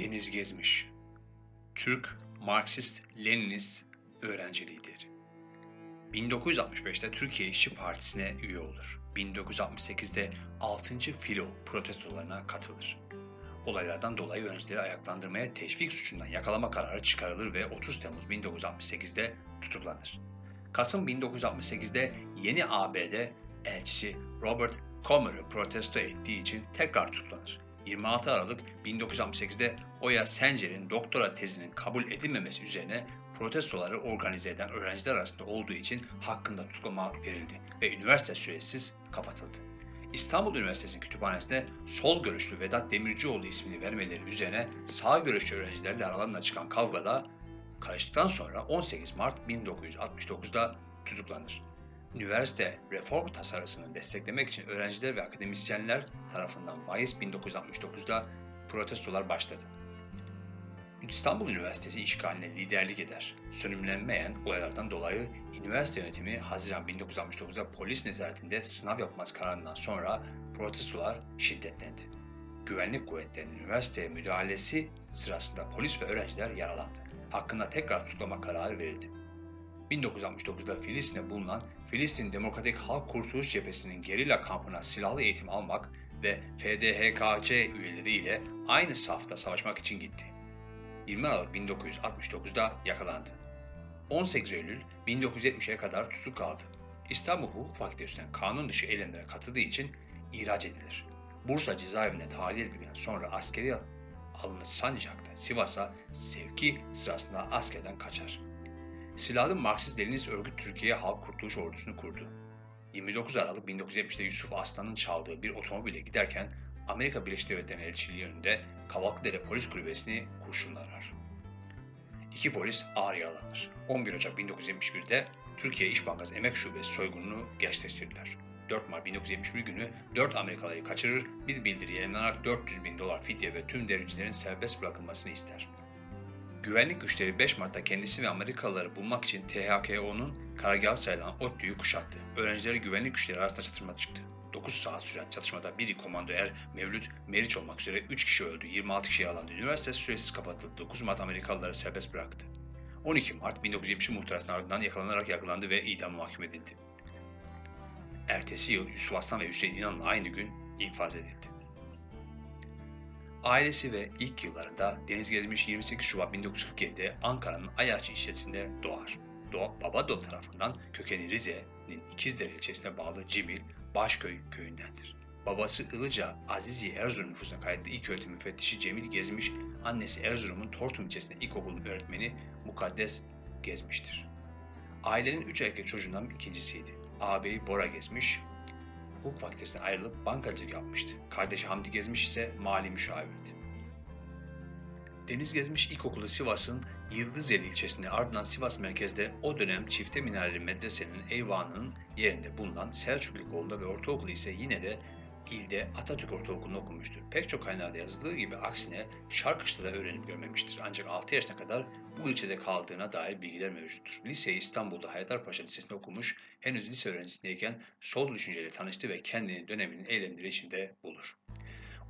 Deniz Gezmiş Türk Marksist-Leninist öğrenci lideri. 1965'te Türkiye İşçi Partisi'ne üye olur. 1968'de 6. filo protestolarına katılır. Olaylardan dolayı öğrencileri ayaklandırmaya teşvik suçundan yakalama kararı çıkarılır ve 30 Temmuz 1968'de tutuklanır. Kasım 1968'de yeni ABD elçisi Robert Comer'ı protesto ettiği için tekrar tutuklanır. 26 Aralık 1968'de Oya Sencer'in doktora tezinin kabul edilmemesi üzerine protestoları organize eden öğrenciler arasında olduğu için hakkında tutuklama verildi ve üniversite süresiz kapatıldı. İstanbul Üniversitesi'nin kütüphanesine sol görüşlü Vedat Demircioğlu ismini vermeleri üzerine sağ görüşlü öğrencilerle aralarında çıkan kavgada karıştıktan sonra 18 Mart 1969'da tutuklanır. Üniversite reform tasarısını desteklemek için öğrenciler ve akademisyenler tarafından Mayıs 1969'da protestolar başladı. İstanbul Üniversitesi işgaline liderlik eder. Sönümlenmeyen olaylardan dolayı üniversite yönetimi Haziran 1969'da polis nezaretinde sınav yapması kararından sonra protestolar şiddetlendi. Güvenlik kuvvetlerinin üniversiteye müdahalesi sırasında polis ve öğrenciler yaralandı. Hakkında tekrar tutuklama kararı verildi. 1969'da Filistin'de bulunan Filistin Demokratik Halk Kurtuluş Cephesi'nin gerilla kampına silahlı eğitim almak ve FDHKC üyeleriyle aynı safta savaşmak için gitti. 20 Aralık 1969'da yakalandı. 18 Eylül 1970'e kadar tutuk kaldı. İstanbul Hukuk Fakültesi'nden kanun dışı eylemlere katıldığı için ihraç edilir. Bursa cezaevine tahliye edildikten sonra askeri alını Sancak'ta Sivas'a sevki sırasında askerden kaçar. Silahlı Marksist-Leninist örgüt Türkiye Halk Kurtuluş Ordusu'nu kurdu. 29 Aralık 1970'te Yusuf Aslan'ın çaldığı bir otomobile giderken Amerika Birleşik Devletleri elçiliği önünde Kavaklıdere Polis Kulübesi'ni kurşunlar. İki polis ağır yaralanır. 11 Ocak 1971'de Türkiye İş Bankası Emek Şubesi soygununu gerçekleştirdiler. 4 Mart 1971 günü 4 Amerikalıyı kaçırır, bir bildiri yayınlanarak 400 bin dolar fidye ve tüm devletçilerin serbest bırakılmasını ister. Güvenlik güçleri 5 Mart'ta kendisi ve Amerikalıları bulmak için THKO'nun karargahı sayılan ODTÜ'yü kuşattı. Öğrencileri güvenlik güçleri arasında çatışma çıktı. 9 saat süren çatışmada biri komando er Mevlüt Meriç olmak üzere 3 kişi öldü, 26 kişi yaralandı. Üniversite süresiz kapatıldı. 9 Mart Amerikalıları serbest bıraktı. 12 Mart 1970 muhtırasının ardından yakalanarak yargılandı ve idam mahkum edildi. Ertesi yıl Yusuf Aslan ve Hüseyin İnan'la aynı gün infaz edildi. Ailesi ve ilk yıllarında deniz gezmiş 28 Şubat 1947'de Ankara'nın Ayaçı ilçesinde doğar. Doğa, Babadol tarafından kökeni Rize'nin İkizdere ilçesine bağlı Cimil, Başköy köyündendir. Babası Ilıca, Aziziye Erzurum nüfusuna kayıtlı ilk öğretim müfettişi Cemil Gezmiş, annesi Erzurum'un Tortum ilçesinde ilkokul öğretmeni Mukaddes Gezmiştir. Ailenin üç erkek çocuğundan ikincisiydi. Ağabeyi Bora Gezmiş, hukuk fakültesinden ayrılıp bankacılık yapmıştı. Kardeşi Hamdi Gezmiş ise mali müşavirdi. Deniz Gezmiş İlkokulu Sivas'ın Yıldızeli ilçesinde ardından Sivas merkezde o dönem çifte minareli medresenin eyvanının yerinde bulunan Selçuk İlkokulu'nda ve ortaokulu ise yine de ilde Atatürk Ortaokulu'nu okumuştur. Pek çok kaynakta yazıldığı gibi aksine Şarkışlı'da öğrenip görmemiştir. Ancak 6 yaşına kadar bu ilçede kaldığına dair bilgiler mevcuttur. Liseyi İstanbul'da Haydarpaşa Lisesi'nde okumuş, henüz lise öğrencisindeyken sol düşünceyle tanıştı ve kendini döneminin eylemleri içinde bulur.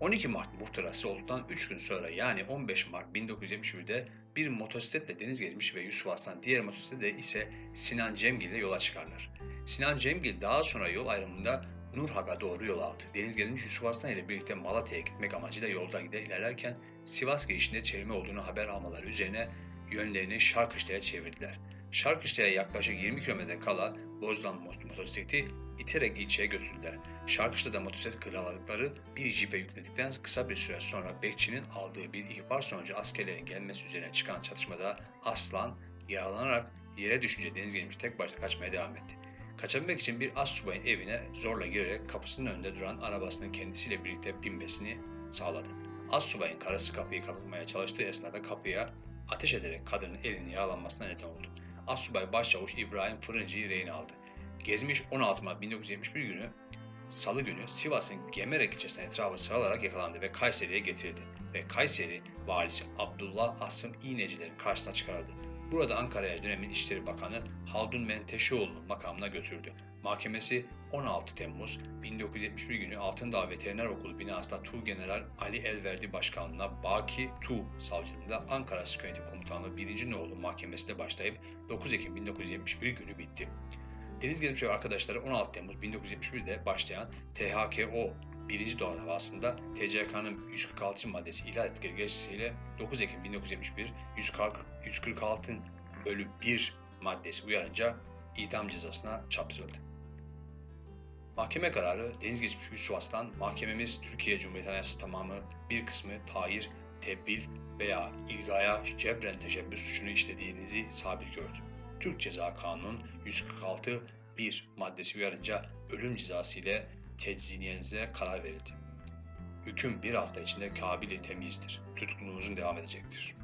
12 Mart muhtırası olduktan 3 gün sonra yani 15 Mart 1971'de bir motosikletle deniz gezmiş ve Yusuf Aslan diğer motosikletle ise Sinan Cemgil ile yola çıkarlar. Sinan Cemgil daha sonra yol ayrımında Nurhak'a doğru yol aldı. Deniz gezmiş Yusuf Aslan ile birlikte Malatya'ya gitmek amacıyla yolda gider ilerlerken Sivas girişinde çevirme olduğunu haber almaları üzerine yönlerini Şarkışla'ya çevirdiler. Şarkışla'ya yaklaşık 20 kilometre kala bozulan motosikleti iterek ilçeye götürdüler. Şarkışla'da motosiklet kiraladıkları bir jipe yükledikten kısa bir süre sonra bekçinin aldığı bir ihbar sonucu askerlerin gelmesi üzerine çıkan çatışmada Aslan yaralanarak yere düşünce deniz gelmiş tek başına kaçmaya devam etti. Kaçabilmek için bir astsubayın evine zorla girerek kapısının önünde duran arabasının kendisiyle birlikte binmesini sağladı. Astsubayın karısı kapıyı kapatmaya çalıştığı esnada kapıya ateş ederek kadının elinin yaralanmasına neden oldu. Astsubay Başçavuş İbrahim Fırıncı'yı rehin aldı. Gezmiş 16 Mart 1971 günü Salı günü Sivas'ın Gemerek ilçesine etrafı sarılarak yakalandı ve Kayseri'ye getirildi ve Kayseri valisi Abdullah Asım İğnecilerin karşısına çıkarıldı. Burada Ankara'ya dönemin İçişleri Bakanı Haldun Menteşoğlu'nun makamına götürdü. Mahkemesi 16 Temmuz 1971 günü Altındağ Veteriner Okulu binasında Tuğgeneral Ali Elverdi Başkanlığı'na Baki Tu savcılığında Ankara Sıkı Yönetim Komutanlığı 1. Noğlu Mahkemesi'ne başlayıp 9 Ekim 1971 günü bitti. Deniz Gezmiş ve arkadaşları 16 Temmuz 1971'de başlayan THKO 1. Doğa davasında TCK'nın 146. maddesi ihlal etkileri gerekçesiyle 9 Ekim 1971 140, 146 bölü 1 maddesi uyarınca idam cezasına çarptırıldı. Mahkeme kararı Deniz Geçmiş Üssü Aslan, mahkememiz Türkiye Cumhuriyeti Anayasası tamamı bir kısmı tahir, tebbil veya ilgaya cebren teşebbüs suçunu işlediğinizi sabit gördü. Türk Ceza Kanunu 146 1 maddesi uyarınca ölüm cezası ile tecziyenize karar verildi. Hüküm bir hafta içinde kabili temizdir. Tutukluluğunuzun devam edecektir.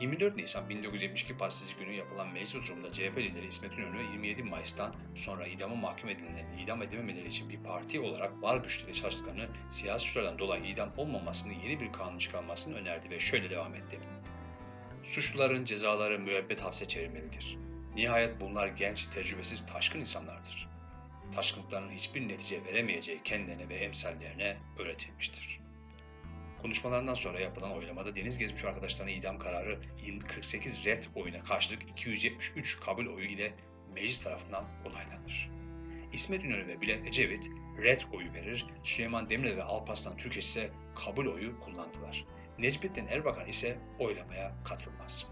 24 Nisan 1972 Pazartesi günü yapılan meclis oturumunda CHP lideri İsmet İnönü 27 Mayıs'tan sonra idama mahkum edilenlerin idam edememeleri için bir parti olarak var güçleri çalıştıklarını siyasi suçlardan dolayı idam olmamasını yeni bir kanun çıkarmasını önerdi ve şöyle devam etti. Suçluların cezaları müebbet hapse çevirmelidir. Nihayet bunlar genç, tecrübesiz, taşkın insanlardır. Taşkınlıklarının hiçbir netice veremeyeceği kendilerine ve emsallerine öğretilmiştir. Konuşmalarından sonra yapılan oylamada Deniz Gezmiş arkadaşlarına idam kararı 48 red oyuna karşılık 273 kabul oyu ile meclis tarafından onaylanır. İsmet İnönü ve Bülent Ecevit red oyu verir, Süleyman Demirel ve Alparslan Türkeş ise kabul oyu kullandılar. Necmettin Erbakan ise oylamaya katılmaz.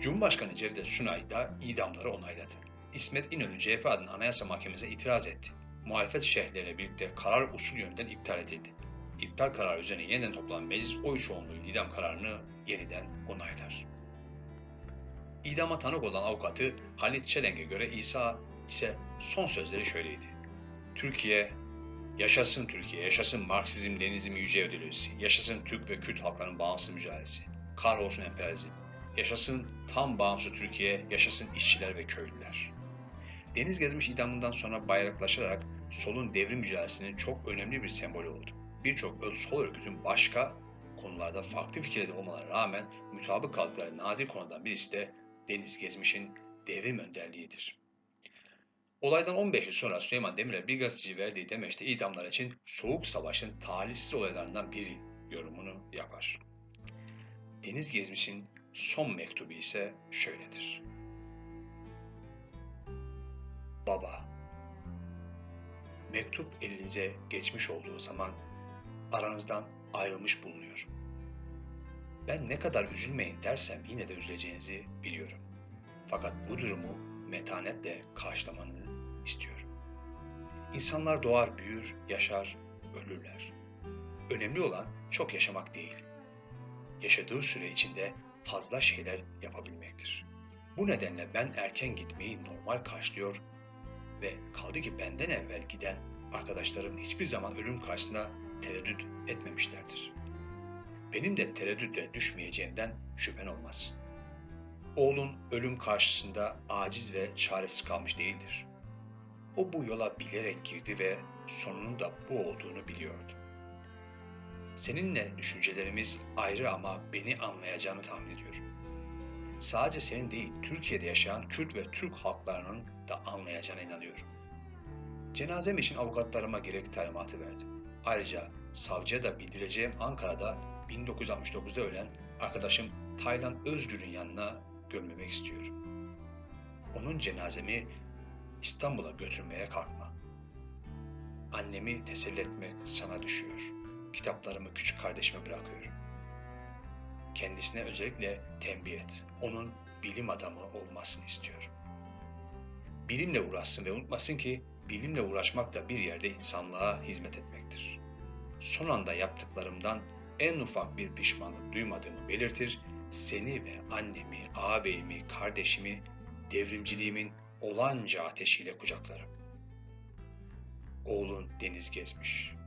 Cumhurbaşkanı Cevdet Sunay da idamları onayladı. İsmet İnönü CHP adına Anayasa Mahkemesi'ne itiraz etti. Muhalefet şehirleriyle birlikte karar usul yönünden iptal edildi. İptal kararı üzerine yeniden toplanan meclis oy çoğunluğuyla idam kararını yeniden onaylar. İdama tanık olan avukatı Halit Çelenk'e göre İsa ise son sözleri şöyleydi. Türkiye, yaşasın Türkiye, yaşasın Marksizm, Leninizm yüce ödülüsü, yaşasın Türk ve Kürt halklarının bağımsız mücadelesi, kahrolsun emperyalizm, yaşasın tam bağımsız Türkiye, yaşasın işçiler ve köylüler. Deniz gezmiş idamından sonra bayraklaşarak solun devrim mücadelesinin çok önemli bir sembolü oldu. Birçok sol örgütün başka konularda farklı fikirleri olmalarına rağmen mutabık kaldıkları nadir konudan birisi de Deniz Gezmiş'in devrim önderliğidir. Olaydan 15 yıl sonra Süleyman Demirel bir gazeteci verdiği demeçte idamlar için Soğuk Savaş'ın talihsiz olaylarından biri yorumunu yapar. Deniz Gezmiş'in son mektubu ise şöyledir. Baba, mektup elinize geçmiş olduğu zaman aranızdan ayrılmış bulunuyor. Ben ne kadar üzülmeyin dersem yine de üzüleceğinizi biliyorum. Fakat bu durumu metanetle karşılamanı istiyorum. İnsanlar doğar, büyür, yaşar, ölürler. Önemli olan çok yaşamak değil. Yaşadığı süre içinde fazla şeyler yapabilmektir. Bu nedenle ben erken gitmeyi normal karşılıyor ve kaldı ki benden evvel giden arkadaşlarım hiçbir zaman ölüm karşısında tereddüt etmemişlerdir. Benim de tereddütle düşmeyeceğimden şüphen olmaz. Oğlun ölüm karşısında aciz ve çaresiz kalmış değildir. O bu yola bilerek girdi ve sonunun da bu olduğunu biliyordu. Seninle düşüncelerimiz ayrı ama beni anlayacağını tahmin ediyorum. Sadece senin değil, Türkiye'de yaşayan Kürt ve Türk halklarının da anlayacağına inanıyorum. Cenazem için avukatlarıma gerekli talimatı verdim. Ayrıca savcıya da bildireceğim Ankara'da 1969'da ölen arkadaşım Taylan Özgür'ün yanına gömmemek istiyorum. Onun cenazemi İstanbul'a götürmeye kalkma. Annemi teselli etmek sana düşüyor. Kitaplarımı küçük kardeşime bırakıyorum. Kendisine özellikle tembih et. Onun bilim adamı olmasını istiyorum. Bilimle uğraşsın ve unutmasın ki bilimle uğraşmak da bir yerde insanlığa hizmet etmektir. Son anda yaptıklarımdan en ufak bir pişmanlık duymadığımı belirtir, seni ve annemi, ağabeyimi, kardeşimi devrimciliğimin olanca ateşiyle kucaklarım. Oğlun deniz gezmiş.''